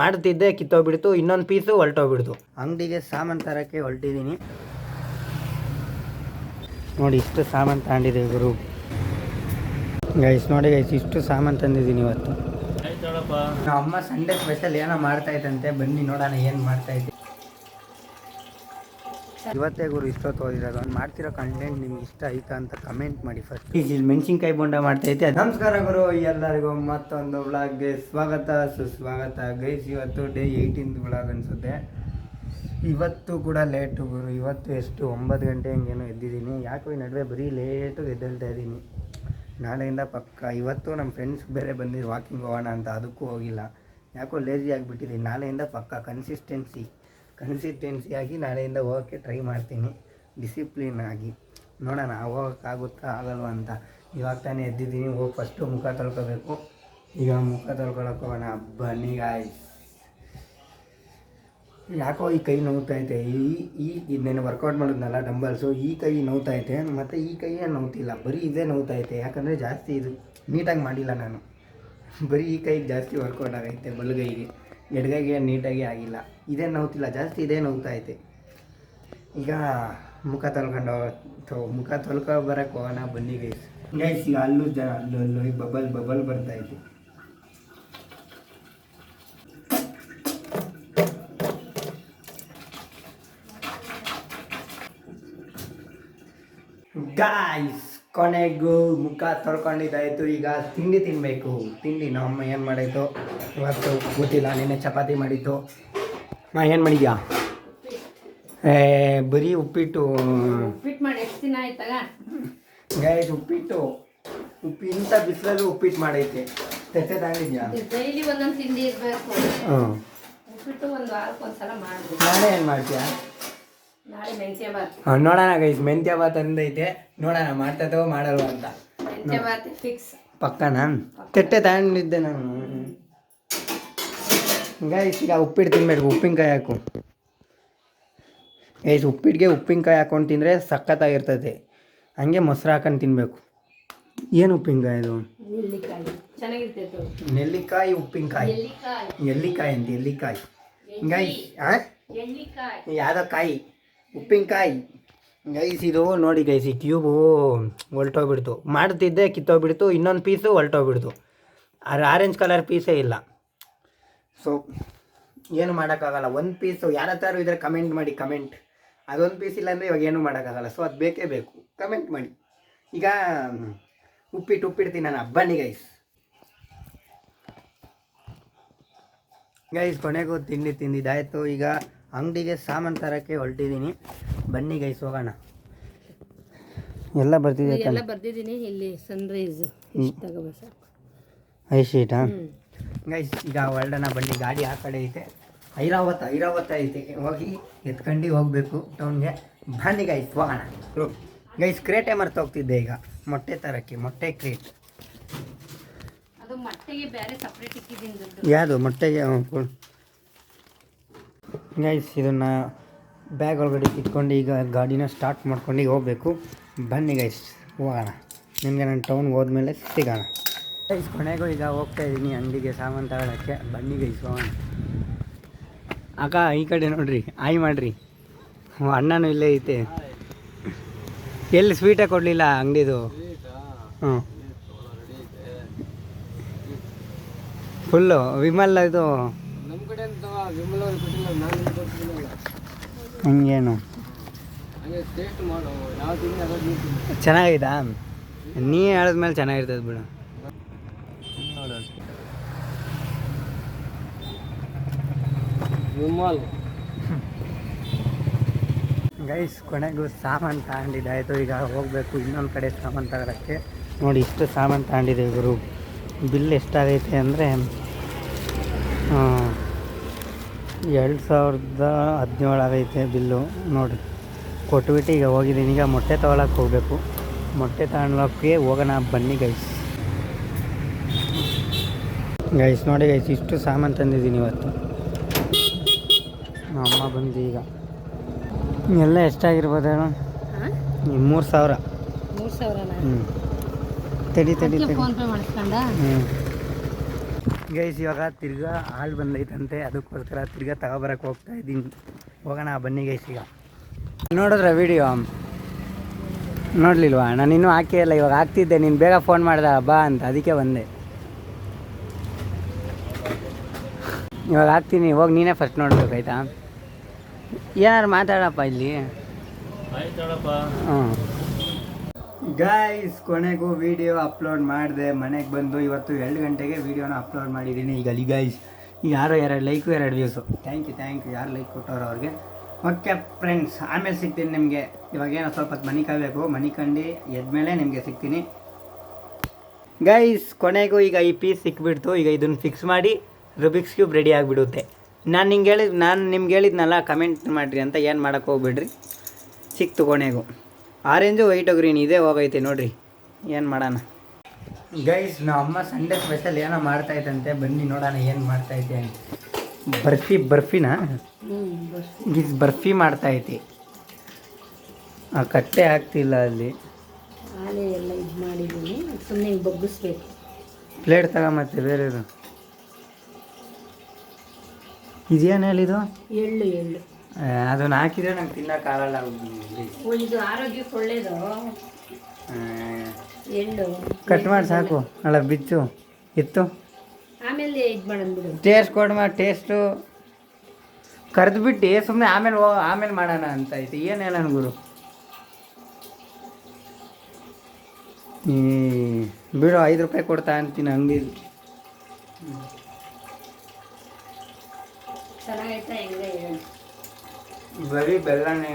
ಮಾಡ್ತಿದ್ದೆ, ಕಿತ್ತೋಗ್ಬಿಡ್ತು, ಇನ್ನೊಂದು ಪೀಸು ಹೊಲ್ಟೋಗ್ಬಿಡ್ತು. ಅಂಗಡಿಗೆ ಸಾಮಾನು ತರೋಕ್ಕೆ ಹೊಲ್ಟಿದ್ದೀನಿ. ನೋಡಿ, ಇಷ್ಟು ಸಾಮಾನು ತಗೊಂಡಿದ್ದೆ ಗುರು. ಗೈಸ್ ನೋಡಿ ಗೈಸ್ ಇಷ್ಟು ಸಾಮಾನು ತಂದಿದ್ದೀನಿ ಇವತ್ತು. ನಮ್ಮ ಅಮ್ಮ ಸಂಡೇ ಸ್ಪೆಷಲ್ ಏನೋ ಮಾಡ್ತಾ ಇದ್ದಂತೆ. ಬನ್ನಿ ನೋಡೋಣ ಏನು ಮಾಡ್ತಾ ಇದ್ದೆ ಇವತ್ತೇ ಗುರು ಇಷ್ಟೊತ್ತು ಓದಿರೋದು ಒಂದು ಮಾಡ್ತಿರೋ ಕಂಟೆಂಟ್ ನಿಮ್ಗೆ ಇಷ್ಟ ಆಯ್ತಾ ಅಂತ ಕಮೆಂಟ್ ಮಾಡಿ ಫಸ್ಟ್ ಇಲ್ಲಿ ಮೆಣಸಿನ್ಕಾಯಿ ಬೋಂಡ ಮಾಡ್ತಾ ಇದ್ದೆ. ನಮಸ್ಕಾರ ಗುರು ಎಲ್ಲರಿಗೂ ಮತ್ತೊಂದು ಬ್ಲಾಗ್ಗೆ ಸ್ವಾಗತ ಸುಸ್ವಾಗತ. ಗೈಸ್ ಇವತ್ತು ಡೇ ಏಯ್ಟೀನ್ತ್ ಬ್ಲಾಗ್ ಅನಿಸುತ್ತೆ. ಇವತ್ತು ಕೂಡ ಲೇಟು ಗುರು. ಇವತ್ತು ಎಷ್ಟು? ಒಂಬತ್ತು ಗಂಟೆ ಹಂಗೇನೋ ಎದ್ದಿದ್ದೀನಿ. ಯಾಕೋ ಈ ನಡುವೆ ಬರೀ ಲೇಟು ಎದ್ದೇಳ್ತಾ ಇದ್ದೀನಿ. ನಾಳೆಯಿಂದ ಪಕ್ಕ ಇವತ್ತು ನಮ್ಮ ಫ್ರೆಂಡ್ಸ್ ಬೇರೆ ಬಂದಿದ್ದು ವಾಕಿಂಗ್ ಹೋಗೋಣ ಅಂತ. ಅದಕ್ಕೂ ಹೋಗಿಲ್ಲ. ಯಾಕೋ ಲೇಜಿ ಆಗಿಬಿಟ್ಟಿದ್ದೀನಿ ನಾಳೆಯಿಂದ ಪಕ್ಕ ಕನ್ಸಿಸ್ಟೆನ್ಸಿ ಕನ್ಸಿಸ್ಟೆನ್ಸಿ ಆಗಿ ನಾಳೆಯಿಂದ ಹೋಗೋಕ್ಕೆ ಟ್ರೈ ಮಾಡ್ತೀನಿ. ಡಿಸಿಪ್ಲಿನ್ ಆಗಿ. ನೋಡೋಣ ಹೋಗೋಕ್ಕಾಗುತ್ತಾ ಆಗಲ್ವಾ ಅಂತ. ಇವಾಗ ತಾನೇ ಎದ್ದಿದ್ದೀನಿ, ಹೋಗಿ ಫಸ್ಟು ಮುಖ ತೊಳ್ಕೊಬೇಕು. ಈಗ ಮುಖ ತೊಳ್ಕೊಳಕ್ಕೆ ಹೋಗೋಣ. ಬನ್ನಿ ಗಾಯ್ಸ್ ಯಾಕೋ ಈ ಕೈ ನೋವ್ತಾ ಐತೆ ಈ ಈ ನೆನೆ ವರ್ಕೌಟ್ ಮಾಡಿದ್ನಲ್ಲ ಡಂಬಲ್ಸು ಈ ಕೈ ನೋವ್ತಾ ಐತೆ ಮತ್ತು ಈ ಕೈಯೇ ನೋವ್ತಿಲ್ಲ. ಬರೀ ಇದೇ ನೋವ್ತಾ ಐತೆ ಯಾಕಂದರೆ ಜಾಸ್ತಿ ಇದು ನೀಟಾಗಿ ಮಾಡಿಲ್ಲ ನಾನು. ಬರೀ ಈ ಕೈಗೆ ಜಾಸ್ತಿ ವರ್ಕೌಟ್ ಆಗೈತೆ ಬಲಗೈಗೆ. ಎಡಗೈಗೆ ನೀಟಾಗಿ ಆಗಿಲ್ಲ. ಇದೇ ನೋವ್ತಿಲ್ಲ, ಜಾಸ್ತಿ ಇದೇ ನೋವ್ತಾ ಐತೆ. ಈಗ ಮುಖ ತೊಳ್ಕೊಂಡು ಥೋ, ಮುಖ ತೊಳ್ಕೊ ಬರೋಕ್ಕೆ ಹೋಗೋಣ ಬನ್ನಿ ಗೈಸ್ ಗೈಸ್ ಈಗ ಅಲ್ಲೂ ಜನ, ಅಲ್ಲೂ ಅಲ್ಲೂ ಬಬಲ್ ಬಬಲ್ ಬರ್ತಾ ಐತೆ. ಗಾಯ್ಸ್ ಕೊನೆಗೂ ಮುಖ ತೊಳ್ಕೊಂಡಿದ್ದಾಯ್ತು. ಈಗ ತಿಂಡಿ ತಿನ್ನಬೇಕು ತಿಂಡಿ ನಮ್ಮಮ್ಮ ಏನು ಮಾಡಾಯಿತು ಇವತ್ತು ಗೊತ್ತಿಲ್ಲ ನಿನ್ನೆ ಚಪಾತಿ ಮಾಡಿದ್ದು. ನಾ ಏನು ಮಾಡಿದ್ಯಾ? ಏ ಬರೀ ಉಪ್ಪಿಟ್ಟು. ಉಪ್ಪಿಟ್ಟು ಮಾಡಿ ಎಷ್ಟು ದಿನ ಆಯ್ತಾಗ ಗಾಯ್ಸ್ ಉಪ್ಪಿಟ್ಟು. ಉಪ್ಪಿ ಇಂಥ ಬಿಸಿಲಲ್ಲೂ ಉಪ್ಪಿಟ್ಟು ಮಾಡೈತೆ. ತೆತ್ತೆ ತಗೊಂಡಿದ್ಯಾ? ಡೈಲಿ ಒಂದೊಂದು ತಿಂಡಿ ಇರಬೇಕು. ಉಪ್ಪಿಟ್ಟು ಒಂದು ವಾರಕ್ಕೆ ಒಂದ್ಸಲ ಮಾಡ್ಬೇಕು ನಾಳೆ ಏನು ಮಾಡ್ತೀಯಾ? ಹಾಂ ನೋಡೋಣ ಗೈಸ್ ಮೆಂತ್ಯ ಭಾತ್ ಅಂದೈತೆ ನೋಡೋಣ ಮಾಡ್ತದೋ ಮಾಡಲ್ವ ಅಂತ. ಬಾತ್ ಫಿಕ್ಸ್ ಪಕ್ಕನಾ? ತೆಟ್ಟೆ ತಗೊಂಡಿದ್ದೆ ನಾನು. ಗೈಸ್ ಈಗ ಉಪ್ಪಿಟ್ಟು ತಿನ್ಬೇಕು ಉಪ್ಪಿನಕಾಯಿ ಹಾಕು. ಗೈಸ್ ಉಪ್ಪಿಟ್ಟಿಗೆ ಉಪ್ಪಿನಕಾಯಿ ಹಾಕೊಂಡು ತಿಂದರೆ ಸಖತ್ತಾಗಿರ್ತದೆ. ಹಂಗೆ ಮೊಸರು ಹಾಕೊಂಡು ತಿನ್ನಬೇಕು ಏನು ಉಪ್ಪಿನಕಾಯಿ ಅದು? ನೆಲ್ಲಿಕಾಯಿ. ಉಪ್ಪಿನಕಾಯಿ? ನೆಲ್ಲಿಕಾಯಿ. ಎಲ್ಲಿಕಾಯಿ ಅಂತ ಎಲ್ಲಿಕಾಯಿ? ಗೈಸ್ ಹಾಂ ಯಾವುದೋ ಕಾಯಿ. ಉಪ್ಪಿನಕಾಯಿ. ಗೈಸ್, ಇದು ನೋಡಿ ಗೈಸ್, ಈ ಕ್ಯೂಬು ಹೊಲ್ಟೋಗ್ಬಿಡ್ತು. ಮಾಡ್ತಿದ್ದೆ, ಕಿತ್ತೋಗ್ಬಿಡ್ತು, ಇನ್ನೊಂದು ಪೀಸು ಹೊಲ್ಟೋಗ್ಬಿಡ್ತು. ಅದು ಆರೆಂಜ್ ಕಲರ್ ಪೀಸೇ ಇಲ್ಲ. ಸೊ ಏನು ಮಾಡೋಕ್ಕಾಗಲ್ಲ. ಒಂದು ಪೀಸು ಯಾರ ಹತ್ರ ಇದ್ರೆ ಕಮೆಂಟ್ ಮಾಡಿ ಕಮೆಂಟ್ ಅದೊಂದು ಪೀಸ್ ಇಲ್ಲಾಂದರೆ ಇವಾಗ ಏನೂ ಮಾಡೋಕ್ಕಾಗಲ್ಲ. ಸೊ ಅದು ಬೇಕೇ ಬೇಕು. ಕಮೆಂಟ್ ಮಾಡಿ. ಈಗ, ಉಪ್ಪಿಟ್ಟು, ಉಪ್ಪಿಡ್ತೀನಿ ನಾನು. ಬನ್ನಿ ಗೈಸ್. ಗೈಸ್, ಕೊನೆಗೂ ತಿಂಡಿ ತಿಂದಿದ್ದಾಯಿತು. ಈಗ ಅಂಗಡಿಗೆ ಸಾಮಾನು ತರೋಕ್ಕೆ ಹೊರಟಿದ್ದೀನಿ. ಬನ್ನಿ ಗೈಸ್ ಹೋಗೋಣ. ಎಲ್ಲ ಬರ್ತಿದೆ ಎಲ್ಲ ಬರ್ತಿದ್ದೀನಿ ಇಲ್ಲಿ ಸನ್ರೈಸ್ ತಗೋಬ ಸಾಕು. ಐ ಶೀಟಾ ಗೈಸ್ ಈಗ ಹೊರಡೋಣ ಬನ್ನಿ ಗಾಡಿ ಆ ಕಡೆ ಐತೆ. ಐರಾವತ ಐರಾವತ ಐತೆ. ಹೋಗಿ ಎತ್ಕೊಂಡು ಹೋಗಬೇಕು ಟೌನ್ಗೆ. ಬನ್ನಿ ಗೈಸ್ ಹೋಗೋಣ. ಗೈಸ್ ಕ್ರೇಟೆ ಮರ್ತು ಹೋಗ್ತಿದ್ದೆ ಈಗ. ಮೊಟ್ಟೆ ತರಕ್ಕೆ ಮೊಟ್ಟೆ ಕ್ರೇಟ್ ಅದು ಮೊಟ್ಟೆಗೆ ಬೇರೆ ಸಪ್ರೇಟ್ ಇಕ್ಕಿದ್ದೀನಿ ದುಡ್ಡು. ಯಾವುದು? ಮೊಟ್ಟೆಗೆ ಗೈಸ್ ಇದನ್ನು ಬ್ಯಾಗ್ ಒಳಗಡೆ ಇಟ್ಕೊಂಡು ಈಗ ಗಾಡಿನ ಸ್ಟಾರ್ಟ್ ಮಾಡ್ಕೊಂಡು ಹೋಗಬೇಕು. ಬನ್ನಿ ಗೈಸ್ ಹೋಗೋಣ. ನಿಮಗೆ ನಾನು ಟೌನ್ಗೆ ಹೋದ್ಮೇಲೆ ಸಿಗೋಣ. ಗೈಸ್ ಕೊನೆಗೂ ಈಗ ಹೋಗ್ತಾ ಇದ್ದೀನಿ ಅಂಗಡಿಗೆ ಸಾಮಾನು ತಗೊಳಕ್ಕೆ. ಬನ್ನಿ ಗೈಸ್ ಹೋಗೋಣ. ಅಕ್ಕ, ಈ ಕಡೆ ನೋಡ್ರಿ ಆಯ್ ಮಾಡ್ರಿ. ಅಣ್ಣನೂ ಇಲ್ಲೇ ಐತೆ. ಎಲ್ಲಿ ಸ್ವೀಟೇ ಕೊಡಲಿಲ್ಲ ಅಂಗಡಿದು? ಹ್ಞೂ. ಫುಲ್ಲು ವಿಮಲ್ ಇದು ಹಂಗೇನು? ಚೆನ್ನಾಗಿದಾ? ನೀ ಹೇಳಿದ್ಮೇಲೆ ಚೆನ್ನಾಗಿರ್ತದೆ ಬಿಡು. ಗೈಸ್ ಕೊನೆಗೂ ಸಾಮಾನು ತಗೊಂಡಿದ್ದಾಯಿತು ಈಗ ಹೋಗಬೇಕು ಇನ್ನೊಂದು ಕಡೆ ಸಾಮಾನು ತಗೊಳಕ್ಕೆ. ನೋಡಿ ಇಷ್ಟು ಸಾಮಾನು ತಗೊಂಡಿದ್ದೀವಿ ಗುರು. ಬಿಲ್ ಎಷ್ಟಾಗೈತೆ ಅಂದರೆ ಎರಡು ಸಾವಿರದ ಹದಿನೇಳು ಆಗೈತೆ ಬಿಲ್ಲು ನೋಡಿ. ಕೊಟ್ಬಿಟ್ಟು ಈಗ ಹೋಗಿದ್ದೀನಿ. ಈಗ ಮೊಟ್ಟೆ ತೊಗೊಳಕ್ಕೆ ಹೋಗಬೇಕು. ಮೊಟ್ಟೆ ತಗೊಳಕ್ಕೆ ಹೋಗೋಣ. ಬನ್ನಿ ಗೈಸ್ ಗೈಸ್ ನೋಡಿ ಗೈಸ್ ಇಷ್ಟು ಸಾಮಾನು ತಂದಿದ್ದೀನಿ ಇವತ್ತು. ನಮ್ಮ ಅಮ್ಮ ಬಂದು ಈಗ. ಎಲ್ಲ ಎಷ್ಟಾಗಿರ್ಬೋದು ಹೇಳ? ಮೂರು ಸಾವಿರ. ಮೂರು ಹ್ಞೂ ತಡಿ ತಡಿ ತಡಿ. ಹ್ಞೂ ಗೈಸ್ ಇವಾಗ ತಿರ್ಗಾ ಹಾಲು ಬಂದೈತಂತೆ. ಅದಕ್ಕೋಸ್ಕರ ತಿರ್ಗಾ ತಗೋಬರಕ್ಕೆ ಹೋಗ್ತಾ ಇದ್ದೀನಿ. ಹೋಗೋಣ ಬನ್ನಿ ಗೈಸ್ ಈಗ. ನೋಡಿದ್ರ ವಿಡಿಯೋ? ನೋಡಲಿಲ್ವಾ? ನಾನು ಇನ್ನೂ ಹಾಕೇ ಇಲ್ಲ. ಇವಾಗ ಹಾಕ್ತಿದ್ದೆ. ನೀನು ಬೇಗ ಫೋನ್ ಮಾಡಿದೆ ಬಾ ಅಂತ. ಅದಕ್ಕೆ ಬಂದೆ. ಇವಾಗ ಹಾಕ್ತೀನಿ. ಹೋಗಿ ನೀನೇ ಫಸ್ಟ್ ನೋಡ್ಬೇಕು ಆಯ್ತಾ? ಏನಾರು ಮಾತಾಡಪ್ಪ ಇಲ್ಲಿ? ಹ್ಞೂ ಗೈಸ್ ಕೊನೆಗೂ ವಿಡಿಯೋ ಅಪ್ಲೋಡ್ ಮಾಡಿದೆ. ಮನೆಗೆ ಬಂದು ಇವತ್ತು ಎರಡು ಗಂಟೆಗೆ ವಿಡಿಯೋನ ಅಪ್ಲೋಡ್ ಮಾಡಿದ್ದೀನಿ ಈಗ ಅಲ್ಲಿ ಗಾಯ್ಸ್ ಯಾರೋ ಎರಡು ಲೈಕು ಎರಡು views thank you thank you ಯಾರು ಲೈಕ್ ಕೊಟ್ಟವ್ರು ಅವ್ರಿಗೆ? ಓಕೆ ಫ್ರೆಂಡ್ಸ್ ಆಮೇಲೆ ಸಿಗ್ತೀನಿ ನಿಮಗೆ. ಇವಾಗ ಏನೋ ಸ್ವಲ್ಪ ಹೊತ್ತು ಮನೆ ಕಾಯಬೇಕು ಮನೆ ಕಂಡು ಎದ್ಮೇಲೆ ನಿಮಗೆ ಸಿಗ್ತೀನಿ. ಗೈಸ್ ಕೊನೆಗೂ ಈಗ ಈ ಪೀಸ್ ಸಿಕ್ಬಿಡ್ತು. ಈಗ ಇದನ್ನು ಫಿಕ್ಸ್ ಮಾಡಿ ರುಬಿಕ್ಸ್ ಕ್ಯೂಬ್ ರೆಡಿ ಆಗಿಬಿಡುತ್ತೆ. ನಾನು ನಿಂಗೆ ಹೇಳಿದ್ ನಾನು ನಿಮ್ಗೆ ಹೇಳಿದ್ನಲ್ಲ ಕಮೆಂಟ್ ಮಾಡಿರಿ ಅಂತ. ಏನು ಮಾಡೋಕ್ಕೆ ಹೋಗ್ಬಿಡ್ರಿ? ಸಿಕ್ತು ಕೊನೆಗೂ. ಆರೆಂಜು ವೈಟು ಗ್ರೀನ್ ಇದೇ ಹೋಗೈತೆ ನೋಡ್ರಿ. ಏನು ಮಾಡೋಣ? ಗೈಸ್ ನಮ್ಮ ಅಮ್ಮ ಸಂಡೇ ಸ್ಪೆಷಲ್ ಏನೋ ಮಾಡ್ತಾಯ್ತಂತೆ ಬನ್ನಿ ನೋಡೋಣ ಏನು ಮಾಡ್ತಾಯಿದ್ದೆ ಅಂತ. ಬರ್ಫಿ ಬರ್ಫಿನಾ? ಗಿಸ್ ಬರ್ಫಿ ಮಾಡ್ತಾೈತಿ ಆ ಕಟ್ಟೆ ಆಗ್ತಿಲ್ಲ ಅಲ್ಲಿ. ಹಾಲೆ ಎಲ್ಲ ಇದು ಮಾಡಿದ್ದೀನಿ. ಸುಮ್ಮನೆ ಬಗ್ಗಿಸ್ಬೇಕು. ಪ್ಲೇಟ್ ತಗೊಂಬತ್ತೆ ಬೇರೆದು. ಇದೇನು ಹೇಳಿದು ಎಳ್ಳು ಎಳ್ಳು. ಅದನ್ನ ಹಾಕಿದ್ರೆ ನಂಗೆ ತಿನ್ನೋಕ್ಕಾಗಲ್ಲ ಓ, ಇದು ಆರೋಗ್ಯಕ್ಕೆ ಒಳ್ಳೇದು? ಎಳ್ಳು. ಕಟ್ ಮಾಡಿ ಸಾಕು. ಅಲ್ಲ ಬಿಚ್ಚು. ಇತ್ತು. ಆಮೇಲೆ ಇದು ಮಾಡೋಣ ಬಿಡು. ಟೇಸ್ಟ್ ಕೊಡ್ಮ ಟೇಸ್ಟು ಕರೆದ್ಬಿಟ್ಟು ಸುಮ್ಮನೆ ಆಮೇಲೆ ಹೋ ಆಮೇಲೆ ಮಾಡೋಣ ಅಂತ ಐತಿ ಏನು ಹೇಳೋಣ ಗುರು? ಈ ಬಿಡು ಐದು ರೂಪಾಯಿ ಕೊಡ್ತಾ ಅಂತೀನಿ ಹಂಗೆ ಚೆನ್ನಾಗೈತಾ ಹೆಂಗೆ? ಬರೀ ಬೆಲ್ಲನೇ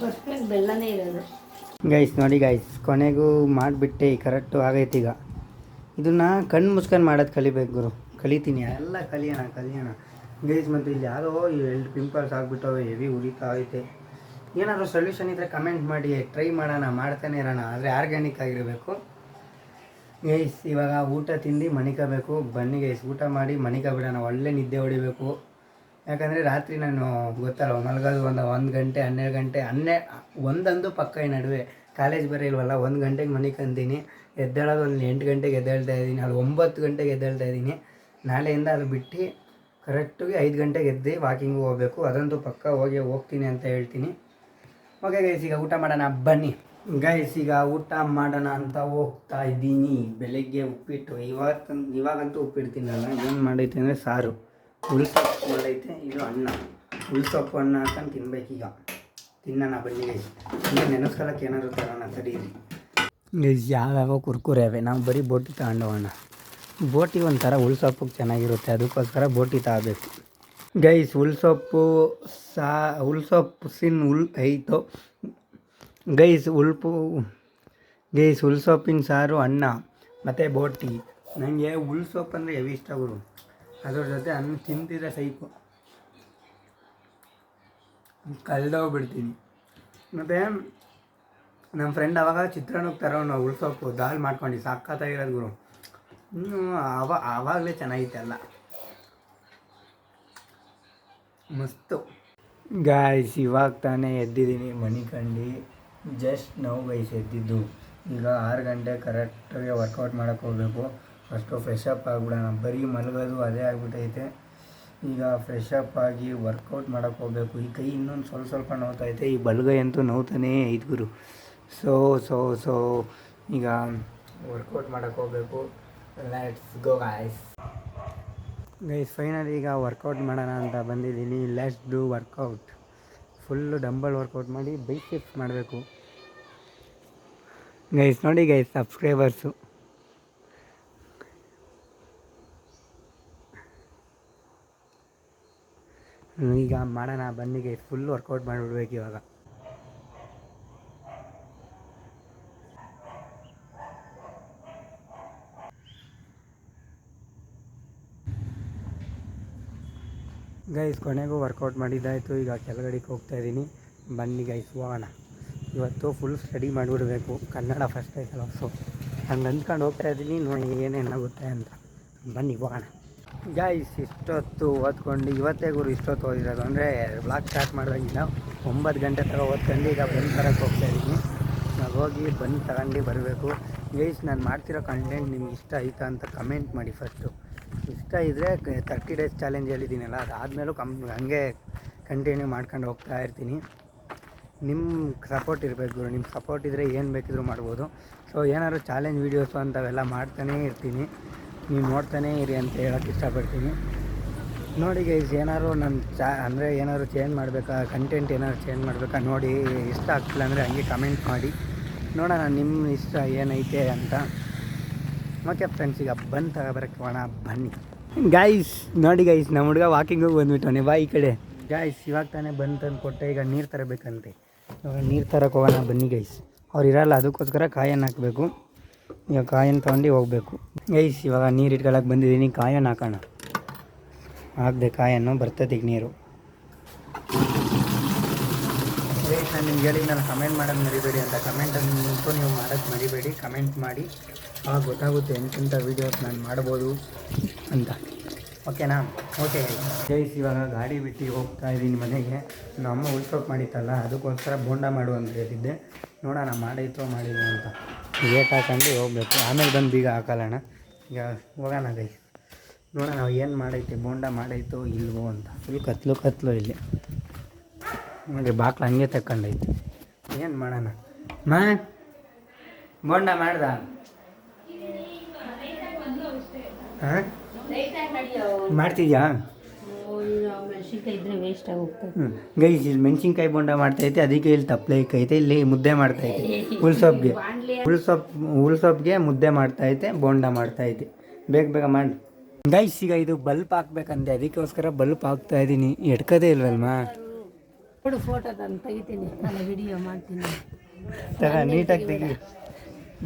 ಬರ್ಫಿಗೆ ಬೆಲ್ಲನೇ ಇರೋದು. ಗೈಸ್ ನೋಡಿ ಗೈಸ್ ಕೊನೆಗೂ ಮಾಡಿಬಿಟ್ಟೆ ಕರೆಕ್ಟು ಆಗೈತೆ ಈಗ. ಇದನ್ನ ಕಣ್ಣು ಮುಚ್ಕೊಂಡು ಮಾಡೋದು ಕಲಿಬೇಕು ಗುರು. ಕಲಿತೀನಿ ಎಲ್ಲ ಕಲಿಯೋಣ ಕಲಿಯೋಣ. ಗೈಸ್ ಮತ್ತು ಇಲ್ಲಿ ಯಾರೋ ಎರಡು ಪಿಂಪಲ್ಸ್ ಆಗಿಬಿಟ್ಟವೆ ಹೆವಿ ಉರಿತಾ ಐತೆ. ಏನಾದರೂ ಸೊಲ್ಯೂಷನ್ ಇದ್ದರೆ ಕಮೆಂಟ್ ಮಾಡಿ ಟ್ರೈ ಮಾಡೋಣ ಮಾಡ್ತಾನೆ ಇರೋಣ. ಆದರೆ ಆರ್ಗ್ಯಾನಿಕ್ ಆಗಿರಬೇಕು. ಗೈಸ್ ಇವಾಗ ಊಟ ತಿಂದು ಮಣಿಕಬೇಕು ಬನ್ನಿ ಗೈಸ್ ಊಟ ಮಾಡಿ ಮಣಿಕ ಬಿಡೋಣ. ಒಳ್ಳೆ ನಿದ್ದೆ ಹೊಡಿಬೇಕು. ಯಾಕಂದರೆ ರಾತ್ರಿ ನಾನು ಗೊತ್ತಲ್ಲ ಮಲಗೋದು ಒಂದು ಒಂದು ಗಂಟೆ, ಹನ್ನೆರಡು ಗಂಟೆ, ಹನ್ನೆ, ಒಂದಂದು ಪಕ್ಕ ನಡುವೆ. ಕಾಲೇಜ್ ಬರೋ ಇಲ್ವಲ್ಲ ಒಂದು ಗಂಟೆಗೆ ಮನಿಕಂತೀನಿ ಎದ್ದೇಳೋದು ಒಂದು ಎಂಟು ಗಂಟೆಗೆ ಎದ್ದೇಳ್ತಾ ಇದ್ದೀನಿ ಅಲ್ಲಿ ಒಂಬತ್ತು ಗಂಟೆಗೆ ಎದ್ದೇಳ್ತಾ ಇದ್ದೀನಿ. ನಾಳೆಯಿಂದ ಅದು ಬಿಟ್ಟು ಕರೆಕ್ಟಾಗಿ ಐದು ಗಂಟೆಗೆ ಎದ್ದು ವಾಕಿಂಗ್ ಹೋಗಬೇಕು. ಅದಂತೂ ಪಕ್ಕ ಹೋಗಿ ಹೋಗ್ತೀನಿ ಅಂತ ಹೇಳ್ತೀನಿ. ಓಕೆ ಗೈಸ್ ಈಗ ಊಟ ಮಾಡೋಣ, ಬನ್ನಿ. ಗೈಸ್ ಈಗ ಊಟ ಮಾಡೋಣ ಅಂತ ಹೋಗ್ತಾ ಇದ್ದೀನಿ. ಬೆಳಗ್ಗೆ ಉಪ್ಪಿಟ್ಟು ಇವತ್ತು ಇವಾಗಂತೂ ಉಪ್ಪಿಟ್ಟು ತಿನ್ನಲ್ಲ ಏನು ಮಾಡೈತೆ ಅಂದರೆ ಸಾರು. ಉಳ್ಸೊಪ್ಪು ಮಾಡೈತೆ ಇದು ಅನ್ನ. ಉಳ್ಸೊಪ್ಪು ಅನ್ನ ಹಾಕೊಂಡು ತಿನ್ಬೇಕೀಗ ತಿನ್ನೋಣ ಬನ್ನಿ. ಇನ್ನು ಈಗ ನೆನೆಸ್ಕೊಳಕ್ಕೆ ಏನಾದ್ರು ತರೋಣ ಸರಿ ಗೈಸ್ ಯಾವ್ಯಾವ ಕುರ್ಕುರೆ ಅವೆ. ನಾವು ಬರೀ ಬೋಟಿ ತಗೊಂಡೋಗೋಣ ಬೋಟಿ ಒಂಥರ ಉಳ್ಸೊಪ್ಪಿಗೆ ಚೆನ್ನಾಗಿರುತ್ತೆ. ಅದಕ್ಕೋಸ್ಕರ ಬೋಟಿ ತಗೋಬೇಕು. ಗೈಸ್, ಉಳ್ಸೊಪ್ಪು ಸಾ, ಉಳ್ಸೊಪ್ಪು ಸಿನ್ ಹುಲ್ ಐತೋ. ಗೈಸ್ ಉಲ್ಪು ಗೈಸ್, ಉಳ್ಸೊಪ್ಪಿನ ಸಾರು, ಅನ್ನ, ಮತ್ತು ಬೋಟಿ. ನನಗೆ ಉಳ್ಸೊಪ್ಪು ಅಂದರೆ ಹೆವಿ ಇಷ್ಟ ಗುರು. ಅದ್ರ ಜೊತೆ ಅನ್ನ ತಿಂತಿದ್ರೆ ಸೈಕು ಕಲ್ದೋಗ್ಬಿಡ್ತೀನಿ ಮತ್ತು ನಮ್ಮ ಫ್ರೆಂಡ್ ಅವಾಗ ಚಿತ್ರಾನ್ನಕ್ಕೆ ತರೋನು ಉಳ್ಸೋಕು ದಾಲ್ ಮಾಡ್ಕೊಂಡು ಸಾಕಾಗಿರೋದು ಗುರು. ಇನ್ನೂ ಅವ ಆವಾಗಲೇ ಚೆನ್ನಾಗಿತ್ತು ಎಲ್ಲ. ಮಸ್ತು. ಗಾಯ್ಸ್ ಇವಾಗ ತಾನೇ ಎದ್ದಿದ್ದೀನಿ ಮಣಿಕಂಡಿ. ಕಂಡು ಜಸ್ಟ್ ನಾವು ಗೈಸ್ ಎದ್ದಿದ್ದು. ಈಗ ಆರು ಗಂಟೆ ಕರೆಕ್ಟಾಗಿ ವರ್ಕೌಟ್ ಮಾಡೋಕ್ಕೆ ಹೋಗಬೇಕು. ಫಸ್ಟು ಫ್ರೆಶ್ ಅಪ್ ಆಗಿಬಿಡೋಣ. ಬರೀ ಮಲಗೋದು ಅದೇ ಆಗಿಬಿಟ್ಟೈತೆ ಈಗ ಫ್ರೆಶ್ ಆಗಿ ವರ್ಕೌಟ್ ಮಾಡೋಕ್ಕೆ ಹೋಗಬೇಕು. ಈ ಕೈ ಇನ್ನೊಂದು ಸ್ವಲ್ಪ ಸ್ವಲ್ಪ ನೋವ್ತೈತೆ. ಈ ಬಲಗೈ ಅಂತೂ ನೋವ್ತಾನೇ ಐದು ಗುರು. ಸೊ ಸೊ ಸೊ ಈಗ ವರ್ಕೌಟ್ ಮಾಡೋಕ್ಕೆ ಹೋಗಬೇಕು. Let's go guys guys final ಈಗ ವರ್ಕೌಟ್ ಮಾಡೋಣ ಅಂತ ಬಂದಿದ್ದೀನಿ. Let's do workout full dumbbell workout ಮಾಡಿ ಬೈಸೆಪ್ಸ್ ಮಾಡಬೇಕು. ಗೈಸ್ ನೋಡಿ ಗೈಸ್ ಸಬ್ಸ್ಕ್ರೈಬರ್ಸು ಈಗ ಮಾಡೋಣ ಬನ್ನಿ ಗೈಸ್ ಫುಲ್ ವರ್ಕೌಟ್ ಮಾಡಿಬಿಡ್ಬೇಕು ಇವಾಗ. ಗೈಸ್ ಕೊನೆಗೂ ವರ್ಕೌಟ್ ಮಾಡಿದ್ದಾಯಿತು, ಈಗ ಕೆಳಗಡೆಗೆ ಹೋಗ್ತಾ ಇದ್ದೀನಿ. ಬನ್ನಿ ಗೈಸ್ ಹೋಗೋಣ. ಇವತ್ತು ಫುಲ್ ಸ್ಟಡಿ ಮಾಡಿಬಿಡ್ಬೇಕು, ಕನ್ನಡ ಫಸ್ಟ್ ಐತಲ್ಲ ಸೊ ಹಂಗೆ ಅಂದ್ಕೊಂಡು ಹೋಗ್ತಾ ಇದ್ದೀನಿ, ನೋಡಿ ಏನೇನಾಗುತ್ತೆ ಅಂತ. ಬನ್ನಿ, ಹೋಗೋಣ. ಗೈಸ್ ಇಷ್ಟೊತ್ತು ಓದ್ಕೊಂಡು, ಇವತ್ತೇ ಗುರು ಇಷ್ಟೊತ್ತು ಓದಿರೋದು. ಅಂದರೆ ಬ್ಲಾಗ್ ಸ್ಟಾರ್ಟ್ ಮಾಡಿದಾಗಿಲ್ಲ ಒಂಬತ್ತು ಗಂಟೆ ತಗ ಓದ್ಕೊಂಡು ಈಗ ಬಂದು ತರಕ್ಕೆ ಹೋಗ್ತಾ ಇದ್ದೀನಿ. ನಾವು ಹೋಗಿ ಬಂದು ತಗೊಂಡು ಬರಬೇಕು. ಗೈಸ್ ನಾನು ಮಾಡ್ತಿರೋ ಕಂಟೆಂಟ್ ನಿಮ್ಗೆ ಇಷ್ಟ ಆಯ್ತಾ ಅಂತ ಕಮೆಂಟ್ ಮಾಡಿ ಫಸ್ಟು ಇಷ್ಟ ಇದ್ದರೆ ತರ್ಟಿ ಡೇಸ್ ಚಾಲೆಂಜ್ ಹೇಳಿದ್ದೀನಲ್ಲ, ಅದಾದಮೇಲೂ ಕಮ್ ಹಂಗೆ ಕಂಟಿನ್ಯೂ ಮಾಡ್ಕೊಂಡು ಹೋಗ್ತಾ ಇರ್ತೀನಿ. ನಿಮ್ಮ ಸಪೋರ್ಟ್ ಇರಬೇಕು ಗುರು. ನಿಮ್ಮ ಸಪೋರ್ಟ್ ಇದ್ದರೆ ಏನು ಬೇಕಿದ್ರೂ ಮಾಡ್ಬೋದು. ಸೊ ಏನಾದ್ರು ಚಾಲೆಂಜ್ ವೀಡಿಯೋಸು ಅಂಥವೆಲ್ಲ ಮಾಡ್ತಾನೇ ಇರ್ತೀನಿ. ನೀವು ನೋಡ್ತಾನೇ ಇರಿ ಅಂತ ಹೇಳೋಕ್ಕೆ ಇಷ್ಟಪಡ್ತೀನಿ. ನೋಡಿ ಗೈಸ್ ಏನಾದ್ರು ನನ್ನ ಚಾ, ಅಂದರೆ ಏನಾದ್ರು ಚೇಂಜ್ ಮಾಡಬೇಕಾ? ಕಂಟೆಂಟ್ ಏನಾದ್ರು ಚೇಂಜ್ ಮಾಡಬೇಕಾ? ನೋಡಿ, ಇಷ್ಟ ಆಗ್ತಿಲ್ಲ ಅಂದರೆ ಹಂಗೆ ಕಮೆಂಟ್ ಮಾಡಿ. ನೋಡೋಣ ನಿಮ್ಮ ಇಷ್ಟ ಏನೈತೆ ಅಂತ. ಓಕೆ ಫ್ರೆಂಡ್ಸ್ ಈಗ ಬಂದು ತಗೋಬರಕ್ಕೆ ಒಣ ಬನ್ನಿ. ಗಾಯ್ಸ್ ನೋಡಿ ಗೈಸ್ ನಮ್ಮ ಹುಡುಗ ವಾಕಿಂಗ್ ಹೋಗಿ ಬಂದ್ಬಿಟ್ಟವನೆ ಬಾ ಈ ಕಡೆ. ಗಾಯ್ಸ್ ಇವಾಗ ತಾನೇ ಬಂದು ತಂದು ಕೊಟ್ಟೆ ಈಗ ನೀರು ತರಬೇಕಂತೆ. ಇವಾಗ ನೀರು ತರಕ್ಕೆ ಹೋಗೋಣ ಬನ್ನಿ ಗೈಸ್ ಅವ್ರು ಇರಲ್ಲ, ಅದಕ್ಕೋಸ್ಕರ ಕಾಯನ್ನು ಹಾಕಬೇಕು. ಈಗ ಕಾಯನ್ನು ತೊಗೊಂಡು ಹೋಗಬೇಕು. ಐಸ್ ಇವಾಗ ನೀರು ಇಟ್ಕೊಳಕ್ಕೆ ಬಂದಿದ್ದೀನಿ. ಕಾಯನ್ನು ಹಾಕೋಣ ಹಾಕ್ದೆ ಕಾಯನ್ನು ಬರ್ತದೆ ಈಗ ನೀರು. ಗೈಸ್ ನಾನು ನಿಮ್ಗೆ ಹೇಳಿ ನಾನು ಕಮೆಂಟ್ ಮಾಡೋದು ಮರಿಬೇಡಿ ಅಂತ. ಕಮೆಂಟನ್ನು ನಿಂತು ನೀವು ಮಾಡೋಕ್ಕೆ ಮರಿಬೇಡಿ. ಕಮೆಂಟ್ ಮಾಡಿ. ಆವಾಗ ಗೊತ್ತಾಗುತ್ತೆ ಎಂತೆಂಥ ವೀಡಿಯೋಸ್ ನಾನು ಮಾಡ್ಬೋದು ಅಂತ. ಓಕೆನಾ ಓಕೆ ಗೈಸ್ ಇವಾಗ ಗಾಡಿ ಬಿಟ್ಟು ಹೋಗ್ತಾ ಇದ್ದೀನಿ ಮನೆಗೆ. ನಮ್ಮ ಅಮ್ಮ ಉಳ್ಸೋಕೆ ಮಾಡಿತ್ತಲ್ಲ ಅದಕ್ಕೋಸ್ಕರ ಬೋಂಡ ಮಾಡು ಅಂತ ಹೇಳಿದ್ದೆ ನೋಡೋಣ ಮಾಡೈತೋ ಮಾಡಿಲ್ಲ ಅಂತ. ಗೇಟ್ ಹಾಕೊಂಡು ಹೋಗ್ಬೇಕು. ಆಮೇಲೆ ಬಂದು ಬೀಗ ಹಾಕಲ್ಲಣ್ಣ ಈಗ ಹೋಗೋಣ ಗೈ. ನೋಡೋಣ ನಾವು ಏನು ಮಾಡೈತೆ ಬೋಂಡ ಮಾಡೈತೋ ಇಲ್ವೋ ಅಂತ. ಫುಲ್ ಕತ್ಲು ಕತ್ಲು ಇಲ್ಲಿ. ನೋಡಿ ಬಾಕ್ಲು ಹಂಗೆ ತಕ್ಕಂಡೈತೆ. ಏನು ಮಾಡೋಣ? ಮಾ ಬೋಂಡ ಮಾಡ್ದ? ಹಾಂ ಮಾಡ್ತಿದ್ಯಾ? ಗೈಸ್ ಇಲ್ಲಿ ಮೆಣಸಿನ್ಕಾಯಿ ಬೋಂಡ ಮಾಡ್ತೈತೆ ಅದಕ್ಕೆ ಇಲ್ಲಿ ತಪ್ಪಲೆ ಇಕ್ಕೈತೆ ಇಲ್ಲಿ ಮುದ್ದೆ ಮಾಡ್ತೈತೆ ಹುಲ್ಸೊಪ್ಗೆ ಹುಲ್ಸೊಪ್ ಹುಲ್ಸೊಪ್ಗೆ ಮುದ್ದೆ ಮಾಡ್ತೈತೆ ಬೋಂಡ ಮಾಡ್ತೈತೆ ಬೇಗ ಬೇಗ ಮಾಡಿ. ಗೈಸ್ ಈಗ ಇದು ಬಲ್ಪ್ ಹಾಕ್ಬೇಕಂದೆ ಅದಕ್ಕೋಸ್ಕರ ಬಲ್ಪ್ ಹಾಕ್ತಾ ಇದ್ದೀನಿ ಎಡ್ಕದೇ ಇಲ್ವಲ್ಮಾ ಫೋಟೋ ತಂದು ತೆಗಿತೀನಿ. ನಾನು ವಿಡಿಯೋ ಮಾಡ್ತೀನಿ. ತಗ ನೀಟಾಗಿ ತೆಗಿ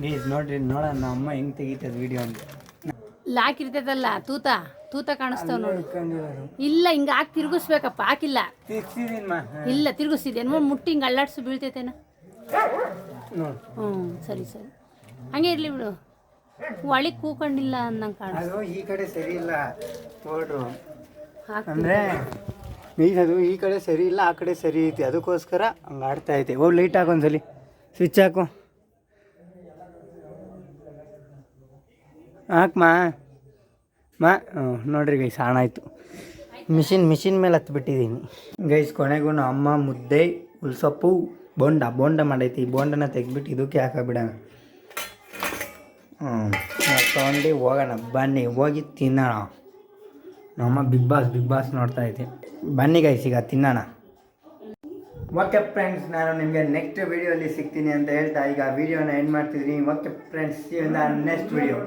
ಗೈಸ್ ನೋಡ್ರಿ ನೋಡೋಣ ನಮ್ಮ ಅಮ್ಮ ಹೆಂಗೆ ತೆಗಿತದ ವಿಡಿಯೋ ಅಂತ. ಲಾಕ್ ಇರ್ತೈತಲ್ಲ ತೂತ? ತೂತ ಕಾಣಿಸ್ತಾವ ನೋಡು. ಇಲ್ಲ ಹಿಂಗ ಹಾಕಿ ತಿರುಗಿಸ್ಬೇಕಪ್ಪ ಹಾಕಿಲ್ಲ. ಇಲ್ಲ ತಿರುಗಿಸ್ತಿದ್ದೇನು ಮುಟ್ಟಿ ಹಿಂಗೆ ಅಳ್ಳಾಡ್ಸು ಬೀಳ್ತೈತೇನ. ಹ್ಞೂ ಸರಿ ಸರಿ. ಹಂಗೆ ಇರಲಿ ಬಿಡು. ಒಳಿ ಕೂಕೊಂಡಿಲ್ಲ ಅನ್ನಂಗೆ ಕಾಣಿಸ್ತು. ಈ ಕಡೆ ಸರಿ ಇಲ್ಲ. ನೋಡ್ರು ಅಂದರೆ ಅದು ಈ ಕಡೆ ಸರಿ ಇಲ್ಲ ಆ ಕಡೆ ಸರಿ ಐತಿ. ಅದಕ್ಕೋಸ್ಕರ ಹಂಗೆ ಆಡ್ತಾ ಐತೆ ಓ ಲೈಟ್ ಹಾಕು ಒಂದ್ಸಲಿ. ಸ್ವಿಚ್ ಹಾಕು. ಹಾಕ್ಮಾ? ಮಾ ನೋಡ್ರಿ ಗೈಸ್ ಆಯ್ತು. ಮಿಷಿನ್ ಮಿಷಿನ್ ಮೇಲೆ ಹತ್ಬಿಟ್ಟಿದ್ದೀನಿ. ಗೈಸ್ ಕೊನೆಗೂ ಅಮ್ಮ ಮುದ್ದೆ ಉಲ್ಸೊಪ್ಪು ಬೋಂಡ ಬೋಂಡ ಮಾಡೈತಿ. ಈ ಬೋಂಡನ ತೆಗ್ದುಬಿಟ್ಟು ಇದಕ್ಕೆ ಹಾಕಬಿಡೋಣ. ಹ್ಞೂ ತೊಗೊಂಡು ಹೋಗೋಣ. ಬನ್ನಿ, ಹೋಗಿ ತಿನ್ನೋಣ. ನಮ್ಮ ಬಿಗ್ ಬಾಸ್ ಬಿಗ್ ಬಾಸ್ ನೋಡ್ತಾ ಇದ್ದೆ ಬನ್ನಿ ಗೈಸ್ ಈಗ ತಿನ್ನೋಣ. ಓಕೆ ಫ್ರೆಂಡ್ಸ್ ನಾನು ನಿಮಗೆ ನೆಕ್ಸ್ಟ್ ವಿಡಿಯೋಲಿ ಸಿಗ್ತೀನಿ ಅಂತ ಹೇಳ್ತಾ, ಈಗ ವಿಡಿಯೋನ ಎಂಡ್ ಮಾಡ್ತಿದ್ದೀನಿ. Okay friends next video